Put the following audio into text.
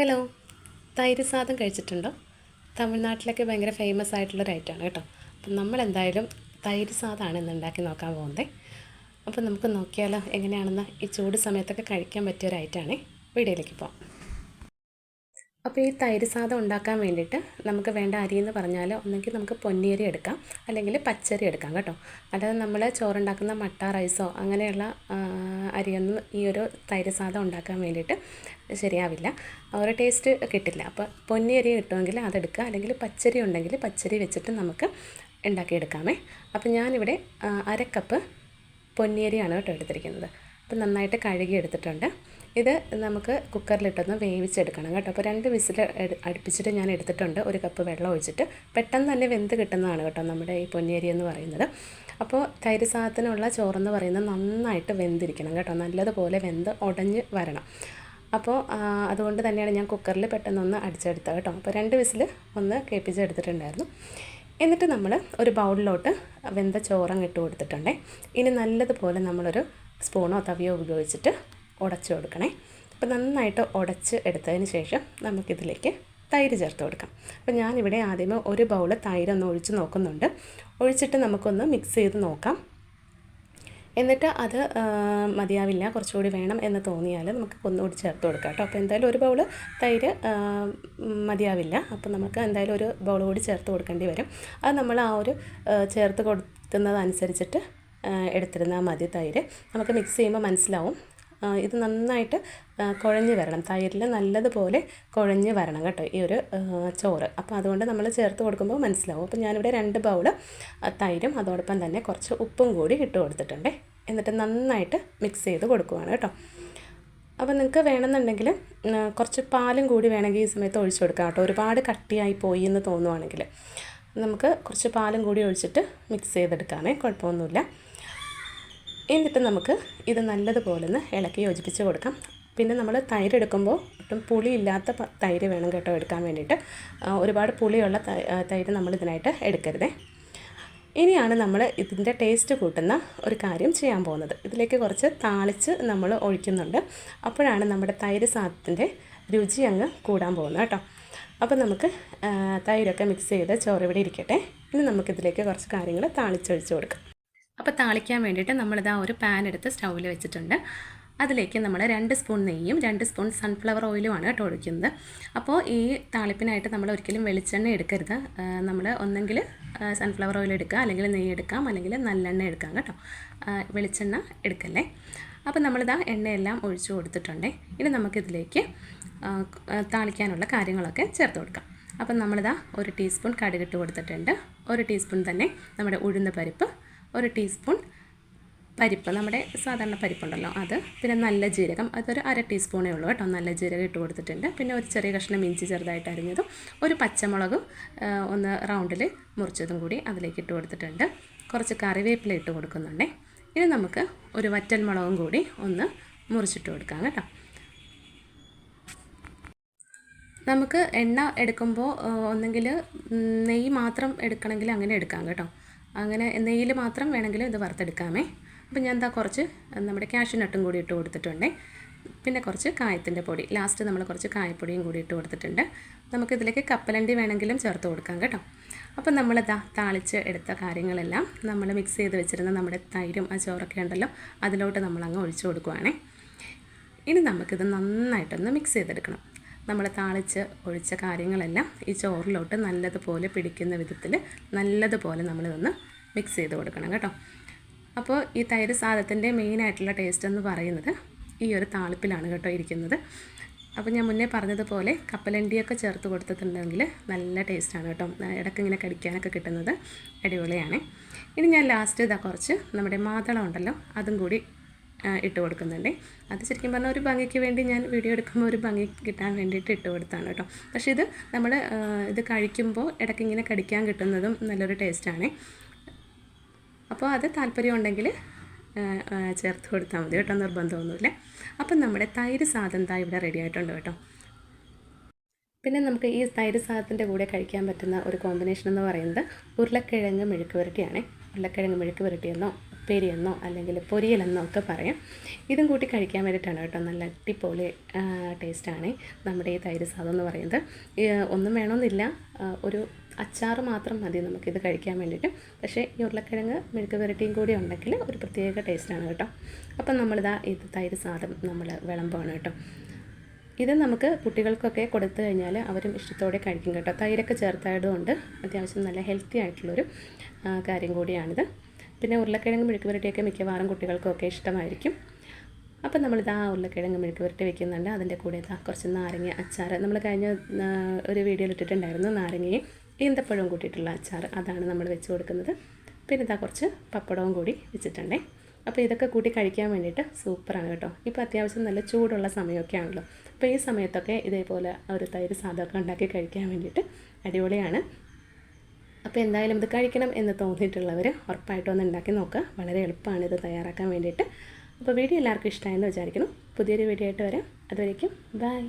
Hello. തൈര് സാധം കഴിച്ചിട്ടുണ്ടോ? തമിഴ്നാട്ടിലൊക്കെ ഭയങ്കര ഫേമസ് ആയിട്ടുള്ളൊരു ഐറ്റമാണ് കേട്ടോ. അപ്പം നമ്മൾ എന്തായാലും തൈര് സാദമാണ് ഇന്ന് ഉണ്ടാക്കി നോക്കാൻ പോകുന്നത് അപ്പം നമുക്ക് നോക്കിയാലോ എങ്ങനെയാണെന്ന് ഈ ചൂട് സമയത്തൊക്കെ കഴിക്കാൻ പറ്റിയ ഒരു ഐറ്റമാണ് വീഡിയോയിലേക്ക് പോകാം അപ്പോൾ ഈ തൈര് സാദം ഉണ്ടാക്കാൻ വേണ്ടിയിട്ട് നമുക്ക് വേണ്ട അരി എന്ന് പറഞ്ഞാൽ ഒന്നെങ്കിൽ നമുക്ക് പൊന്നിയരി എടുക്കാം. അല്ലെങ്കിൽ പച്ചരി എടുക്കാം കേട്ടോ. അല്ലാതെ നമ്മൾ ചോറുണ്ടാക്കുന്ന മട്ട റൈസോ അങ്ങനെയുള്ള അരിയൊന്നും ഈ ഒരു തൈര് സാദം ഉണ്ടാക്കാൻ വേണ്ടിയിട്ട് ശരിയാവില്ല. ഒരു ടേസ്റ്റ് കിട്ടില്ല. അപ്പോൾ പൊന്നിയരി കിട്ടുമെങ്കിൽ അതെടുക്കുക അല്ലെങ്കിൽ പച്ചരി ഉണ്ടെങ്കിൽ പച്ചരി വെച്ചിട്ട് നമുക്ക് ഉണ്ടാക്കിയെടുക്കാമേ. അപ്പോൾ ഞാനിവിടെ അരക്കപ്പ് അര കപ്പ് പൊന്നിയരിയാണ് കേട്ടോ എടുത്തിരിക്കുന്നത്. അപ്പോൾ നന്നായിട്ട് കഴുകി എടുത്തിട്ടുണ്ട് ഇത് നമുക്ക് കുക്കറിലിട്ടൊന്ന് വേവിച്ചെടുക്കണം കേട്ടോ. അപ്പോൾ രണ്ട് വിസിൽ അടുപ്പിച്ചിട്ട് ഞാൻ എടുത്തിട്ടുണ്ട്. ഒരു കപ്പ് വെള്ളം ഒഴിച്ചിട്ട് പെട്ടെന്ന് തന്നെ വെന്ത് കിട്ടുന്നതാണ് കേട്ടോ നമ്മുടെ ഈ പൊന്നിയരി എന്ന് പറയുന്നത്. അപ്പോൾ തൈര് സാധനമുള്ള ചോറെന്ന് പറയുന്നത് നന്നായിട്ട് വെന്തിരിക്കണം കേട്ടോ. നല്ലതുപോലെ വെന്ത് ഉടഞ്ഞ് വരണം. അപ്പോൾ അതുകൊണ്ട് തന്നെയാണ് ഞാൻ കുക്കറിൽ പെട്ടെന്നൊന്ന് അടിച്ചെടുത്തത് കേട്ടോ. അപ്പോൾ രണ്ട് വിസിൽ ഒന്ന് കേൾപ്പിച്ചെടുത്തിട്ടുണ്ടായിരുന്നു. എന്നിട്ട് നമ്മൾ ഒരു ബൗളിലോട്ട് വെന്ത ചോറങ്ങിട്ട് കൊടുത്തിട്ടുണ്ടേ. ഇനി നല്ലതുപോലെ നമ്മളൊരു സ്പൂണോ തവിയോ ഉപയോഗിച്ചിട്ട് ഉടച്ചു കൊടുക്കണേ. അപ്പോൾ നന്നായിട്ട് ഉടച്ച് എടുത്തതിന് ശേഷം നമുക്കിതിലേക്ക് തൈര് ചേർത്ത് കൊടുക്കാം. അപ്പോൾ ഞാനിവിടെ ആദ്യമേ ഒരു ബൗൾ തൈരൊന്ന് ഒഴിച്ച് നോക്കുന്നുണ്ട്. ഒഴിച്ചിട്ട് നമുക്കൊന്ന് മിക്സ് ചെയ്ത് നോക്കാം. എന്നിട്ട് അത് മതിയാവില്ല കുറച്ചുകൂടി വേണം എന്ന് തോന്നിയാൽ നമുക്ക് ഒന്നുകൂടി ചേർത്ത് കൊടുക്കാം കേട്ടോ. അപ്പോൾ എന്തായാലും ഒരു ബൗൾ തൈര് മതിയാവില്ല. അപ്പോൾ നമുക്ക് എന്തായാലും ഒരു ബൗൾ കൂടി ചേർത്ത് കൊടുക്കേണ്ടി വരും. അത് നമ്മൾ ആ ഒരു ചേർത്ത് കൊടുക്കുന്നതനുസരിച്ചിട്ട് എടുത്തിരുന്നാൽ മതി തൈര്. നമുക്ക് മിക്സ് ചെയ്യുമ്പോൾ മനസ്സിലാവും. ഇത് നന്നായിട്ട് കുഴഞ്ഞ് വരണം. തൈരിൽ നല്ലതുപോലെ കുഴഞ്ഞ് വരണം കേട്ടോ ഈ ഒരു ചോറ്. അപ്പോൾ അതുകൊണ്ട് നമ്മൾ ചേർത്ത് കൊടുക്കുമ്പോൾ മനസ്സിലാവും. അപ്പോൾ ഞാനിവിടെ രണ്ട് ബൗൾ തൈരും അതോടൊപ്പം തന്നെ കുറച്ച് ഉപ്പും കൂടി ഇട്ട് കൊടുത്തിട്ടുണ്ട്. എന്നിട്ട് നന്നായിട്ട് മിക്സ് ചെയ്ത് കൊടുക്കുവാണ് കേട്ടോ. അപ്പോൾ നിങ്ങൾക്ക് വേണമെന്നുണ്ടെങ്കിൽ കുറച്ച് പാലും കൂടി വേണമെങ്കിൽ ഈ സമയത്ത് ഒഴിച്ചു കൊടുക്കാം കേട്ടോ. ഒരുപാട് കട്ടിയായി പോയി എന്ന് തോന്നുവാണെങ്കിൽ നമുക്ക് കുറച്ച് പാലും കൂടി ഒഴിച്ചിട്ട് മിക്സ് ചെയ്തെടുക്കാമേ കുഴപ്പമൊന്നുമില്ല. എന്നിട്ട് നമുക്ക് ഇത് നല്ലതുപോലെ ഒന്ന് ഇളക്കി യോജിപ്പിച്ച് കൊടുക്കാം. പിന്നെ നമ്മൾ തൈര് എടുക്കുമ്പോൾ ഒട്ടും പുളിയില്ലാത്ത തൈര് വേണം കേട്ടോ എടുക്കാൻ വേണ്ടിയിട്ട്. ഒരുപാട് പുളിയുള്ള തൈര് നമ്മൾ ഇതിനായിട്ട് എടുക്കരുതേ. ഇനിയാണ് നമ്മൾ ഇതിന്റെ ടേസ്റ്റ് കൂട്ടുന്ന ഒരു കാര്യം ചെയ്യാൻ പോകുന്നത്. ഇതിലേക്ക് കുറച്ച് താളിച്ച് നമ്മൾ ഒഴിക്കുന്നുണ്ട്. അപ്പോഴാണ് നമ്മുടെ തൈര് സാധത്തിന്റെ രുചി അങ്ങ് കൂടാൻ പോകുന്നത് കേട്ടോ. അപ്പോൾ നമുക്ക് തൈരൊക്കെ മിക്സ് ചെയ്ത് ചോറ് ഇവിടെ ഇരിക്കട്ടെ. ഇനി നമുക്കിതിലേക്ക് കുറച്ച് കാര്യങ്ങൾ താളിച്ചൊഴിച്ച് കൊടുക്കാം. അപ്പോൾ താളിക്കാൻ വേണ്ടിയിട്ട് നമ്മളിതാ ഒരു പാൻ എടുത്ത് സ്റ്റൗവിൽ വെച്ചിട്ടുണ്ട്. അതിലേക്ക് നമ്മൾ രണ്ട് സ്പൂൺ നെയ്യും രണ്ട് സ്പൂൺ സൺഫ്ലവർ ഓയിലുമാണ് കേട്ടോ ഒഴിക്കുന്നത്. അപ്പോൾ ഈ താളിപ്പിനായിട്ട് നമ്മൾ ഒരിക്കലും വെളിച്ചെണ്ണ എടുക്കരുത്. നമ്മൾ ഒന്നെങ്കിൽ സൺഫ്ലവർ ഓയിൽ എടുക്കുക അല്ലെങ്കിൽ നെയ്യ് എടുക്കാം അല്ലെങ്കിൽ നല്ലെണ്ണ എടുക്കാം കേട്ടോ. വെളിച്ചെണ്ണ എടുക്കല്ലേ? അപ്പോൾ നമ്മളിതാ എണ്ണയെല്ലാം ഒഴിച്ചു കൊടുത്തിട്ടുണ്ടേ. ഇനി നമുക്കിതിലേക്ക് താളിക്കാനുള്ള കാര്യങ്ങളൊക്കെ ചേർത്ത് കൊടുക്കാം. അപ്പം നമ്മളിതാ ഒരു ടീസ്പൂൺ കടുകിട്ട് കൊടുത്തിട്ടുണ്ട്. ഒരു ടീസ്പൂൺ തന്നെ നമ്മുടെ ഉഴുന്ന പരിപ്പ് ഒരു ടീസ്പൂൺ പരിപ്പ് നമ്മുടെ സാധാരണ പരിപ്പുണ്ടല്ലോ അത്. പിന്നെ നല്ല ജീരകം അതൊരു അര ടീസ്പൂണേ ഉള്ളൂ കേട്ടോ. നല്ല ജീരകം ഇട്ട് കൊടുത്തിട്ടുണ്ട്. പിന്നെ ഒരു ചെറിയ കഷ്ണം ഇഞ്ചി ചെറുതായിട്ട് അരിഞ്ഞതും ഒരു പച്ചമുളകും ഒന്ന് റൗണ്ടിൽ മുറിച്ചതും കൂടി അതിലേക്ക് ഇട്ട് കൊടുത്തിട്ടുണ്ട്. കുറച്ച് കറിവേപ്പില ഇട്ട് കൊടുക്കുന്നുണ്ടേ. ഇനി നമുക്ക് ഒരു വറ്റൽ മുളകും കൂടി ഒന്ന് മുറിച്ചിട്ട് കൊടുക്കാം കേട്ടോ. നമുക്ക് എണ്ണ എടുക്കുമ്പോൾ ഒന്നെങ്കിൽ നെയ്യ് മാത്രം എടുക്കണമെങ്കിൽ അങ്ങനെ എടുക്കാം കേട്ടോ. അങ്ങനെ നെയ്യിൽ മാത്രം വേണമെങ്കിൽ ഇത് വറുത്തെടുക്കാമേ. അപ്പം ഞാൻ എന്താ കുറച്ച് നമ്മുടെ ക്യാഷ്യൂനട്ടും കൂടി ഇട്ട് കൊടുത്തിട്ടുണ്ട്. പിന്നെ കുറച്ച് കായത്തിന്റെ പൊടി ലാസ്റ്റ് നമ്മൾ കുറച്ച് കായപ്പൊടിയും കൂടി ഇട്ട് കൊടുത്തിട്ടുണ്ട്. നമുക്കിതിലേക്ക് കപ്പലണ്ടി വേണമെങ്കിലും ചേർത്ത് കൊടുക്കാം കേട്ടോ. അപ്പം നമ്മൾ താളിച്ച് എടുത്ത കാര്യങ്ങളെല്ലാം നമ്മൾ മിക്സ് ചെയ്ത് വെച്ചിരുന്ന നമ്മുടെ തൈരും ആ ചോറൊക്കെ ഉണ്ടല്ലോ അതിലോട്ട് നമ്മളങ്ങ് ഒഴിച്ചു കൊടുക്കുവാണേ. ഇനി നമുക്കിത് നന്നായിട്ടൊന്ന് മിക്സ് ചെയ്തെടുക്കണം. നമ്മൾ താളിച്ച് ഒഴിച്ച കാര്യങ്ങളെല്ലാം ഈ ചോറിലോട്ട് നല്ലതുപോലെ പിടിക്കുന്ന വിധത്തിൽ നല്ലതുപോലെ നമ്മളിതൊന്ന് മിക്സ് ചെയ്ത് കൊടുക്കണം കേട്ടോ. അപ്പോൾ ഈ തൈര് സാധത്തിന്റെ മെയിനായിട്ടുള്ള ടേസ്റ്റ് എന്ന് പറയുന്നത് ഈ ഒരു താളിപ്പിലാണ് കേട്ടോ ഇരിക്കുന്നത്. അപ്പോൾ ഞാൻ മുന്നേ പറഞ്ഞതുപോലെ കപ്പലണ്ടിയൊക്കെ ചേർത്ത് കൊടുത്തിട്ടുണ്ടെങ്കിൽ നല്ല ടേസ്റ്റാണ് കേട്ടോ. ഇടയ്ക്ക് ഇങ്ങനെ കടിക്കാനൊക്കെ കിട്ടുന്നത് അടിപൊളിയാണ്. ഇനി ഞാൻ ലാസ്റ്റ് ഇതാ കുറച്ച് നമ്മുടെ മാതളം ഉണ്ടല്ലോ അതും കൂടി ഇട്ട് കൊടുക്കുന്നുണ്ട്. അത് ശരിക്കും പറഞ്ഞാൽ ഒരു ഭംഗിക്ക് വേണ്ടി ഞാൻ വീഡിയോ എടുക്കുമ്പോൾ ഒരു ഭംഗി കിട്ടാൻ വേണ്ടിയിട്ട് ഇട്ട് കൊടുത്താണ് കേട്ടോ. പക്ഷേ ഇത് നമ്മൾ ഇത് കഴിക്കുമ്പോൾ ഇടയ്ക്ക് ഇങ്ങനെ കടിക്കാൻ കിട്ടുന്നതും നല്ലൊരു ടേസ്റ്റാണ് അപ്പോൾ അത് താല്പര്യം ഉണ്ടെങ്കിൽ ചേർത്ത് കൊടുത്താൽ മതി കേട്ടോ നിർബന്ധമൊന്നുമില്ല. അപ്പം നമ്മുടെ തൈര് സാധനം താ ഇവിടെ റെഡി ആയിട്ടുണ്ട് കേട്ടോ. പിന്നെ നമുക്ക് ഈ തൈര് സാധനത്തിന്റെ കൂടെ കഴിക്കാൻ പറ്റുന്ന ഒരു കോമ്പിനേഷൻ എന്ന് പറയുന്നത് ഉരുളക്കിഴങ്ങ് മെഴുക്ക് പുരട്ടിയാണ് ഉരുളക്കിഴങ്ങ് മെഴുക്ക് പുരട്ടിയെന്നോ ഉപ്പേരിയെന്നോ അല്ലെങ്കിൽ പൊരിയലെന്നോ ഒക്കെ പറയാം. ഇതും കൂട്ടി കഴിക്കാൻ വേണ്ടിയിട്ടാണ് കേട്ടോ. നല്ല അടിപൊളി ടേസ്റ്റാണ് നമ്മുടെ ഈ തൈര് സാദം എന്ന് പറയുന്നത്. ഒന്നും വേണമെന്നില്ല. ഒരു അച്ചാറ് മാത്രം മതി നമുക്കിത് കഴിക്കാൻ വേണ്ടിയിട്ട്. പക്ഷേ ഈ ഉരുളക്കിഴങ്ങ് മെഴുക്ക് പുരട്ടിയും കൂടി ഉണ്ടെങ്കിൽ ഒരു പ്രത്യേക ടേസ്റ്റാണ് കേട്ടോ. അപ്പം നമ്മളിതാ ഇത് തൈര് സാദം നമ്മൾ വിളമ്പാണ് കേട്ടോ. ഇത് നമുക്ക് കുട്ടികൾക്കൊക്കെ കൊടുത്തു കഴിഞ്ഞാൽ അവരും ഇഷ്ടത്തോടെ കഴിക്കും കേട്ടോ. തൈരൊക്കെ ചേർത്തായതുകൊണ്ട് അത്യാവശ്യം നല്ല ഹെൽത്തി ആയിട്ടുള്ളൊരു കാര്യം കൂടിയാണിത്. പിന്നെ ഉരുളക്കിഴങ്ങ് മെഴുക്ക് പുരട്ടിയൊക്കെ മിക്കവാറും കുട്ടികൾക്കൊക്കെ ഇഷ്ടമായിരിക്കും. അപ്പം ഇതാ ഉരുളക്കിഴങ്ങ് മെഴുക്ക് പുരട്ടി വെക്കുന്നുണ്ട്. അതിന്റെ കൂടെ ഇതാ കുറച്ച് നാരങ്ങ അച്ചാർ നമ്മൾ കഴിഞ്ഞ ഒരു വീഡിയോയിൽ ഇട്ടിട്ടുണ്ടായിരുന്നു നാരങ്ങയും ഈന്തപ്പഴവും കൂട്ടിയിട്ടുള്ള അച്ചാർ അതാണ് നമ്മൾ വെച്ച് കൊടുക്കുന്നത്. പിന്നെ ഇതാ കുറച്ച് പപ്പടവും കൂടി വെച്ചിട്ടുണ്ടേ. അപ്പോൾ ഇതൊക്കെ കൂട്ടി കഴിക്കാൻ വേണ്ടിയിട്ട് സൂപ്പറാണ് കേട്ടോ. ഇപ്പോൾ അത്യാവശ്യം നല്ല ചൂടുള്ള സമയമൊക്കെ ആണല്ലോ. അപ്പോൾ ഈ സമയത്തൊക്കെ ഇതേപോലെ ഒരു തൈര് സാധമൊക്കെ ഉണ്ടാക്കി കഴിക്കാൻ വേണ്ടിയിട്ട് അടിപൊളിയാണ്. അപ്പോൾ എന്തായാലും ഇത് കഴിക്കണം എന്ന് തോന്നിയിട്ടുള്ളവർ ഉറപ്പായിട്ടും ഒന്ന് ഉണ്ടാക്കി നോക്കുക. വളരെ എളുപ്പമാണ് ഇത് തയ്യാറാക്കാൻ വേണ്ടിയിട്ട്. അപ്പോൾ വീഡിയോ എല്ലാവർക്കും ഇഷ്ടമായെന്ന് വിചാരിക്കുന്നു. പുതിയൊരു വീഡിയോ ആയിട്ട് വരാം. അതുവരേക്കും ബൈ